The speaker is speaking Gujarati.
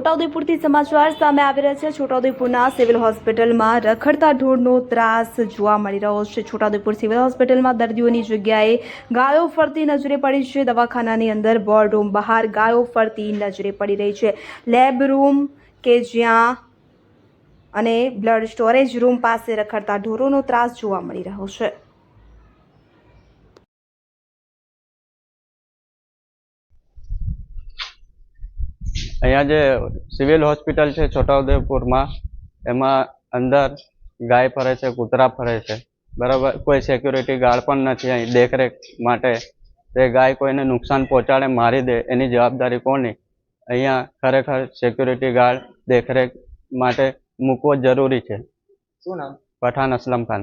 છોટાઉદેપુરથી સમાચાર સામે આવી રહ્યા છે. છોટાઉદેપુરના સિવિલ હોસ્પિટલમાં રખડતા ઢોરનો ત્રાસ જોવા મળી રહ્યો છે. છોટાઉદેપુર સિવિલ હોસ્પિટલમાં દર્દીઓની જગ્યાએ ગાયો ફરતી નજરે પડી છે. દવાખાનાની અંદર બોર્ડ રૂમ બહાર ગાયો ફરતી નજરે પડી રહી છે. લેબ રૂમ કે જ્યાં અને બ્લડ સ્ટોરેજ રૂમ પાસે રખડતા ઢોરોનો ત્રાસ જોવા મળી રહ્યો છે. અહીંયા જે સિવિલ હોસ્પિટલ છે છોટાઉદેપુરમાં એમાં અંદર ગાય ફરે છે કૂતરા ફરે છે. બરાબર કોઈ સિક્યુરિટી ગાર્ડ પણ નથી અહીં દેખરેખ માટે. તે ગાય કોઈને નુકસાન પહોંચાડે મારી દે એની જવાબદારી કોની? અહીંયા ખરેખર સિક્યુરિટી ગાર્ડ દેખરેખ માટે મૂકવો જરૂરી છે. શું નામ? પઠાણ અસલમ ખાન.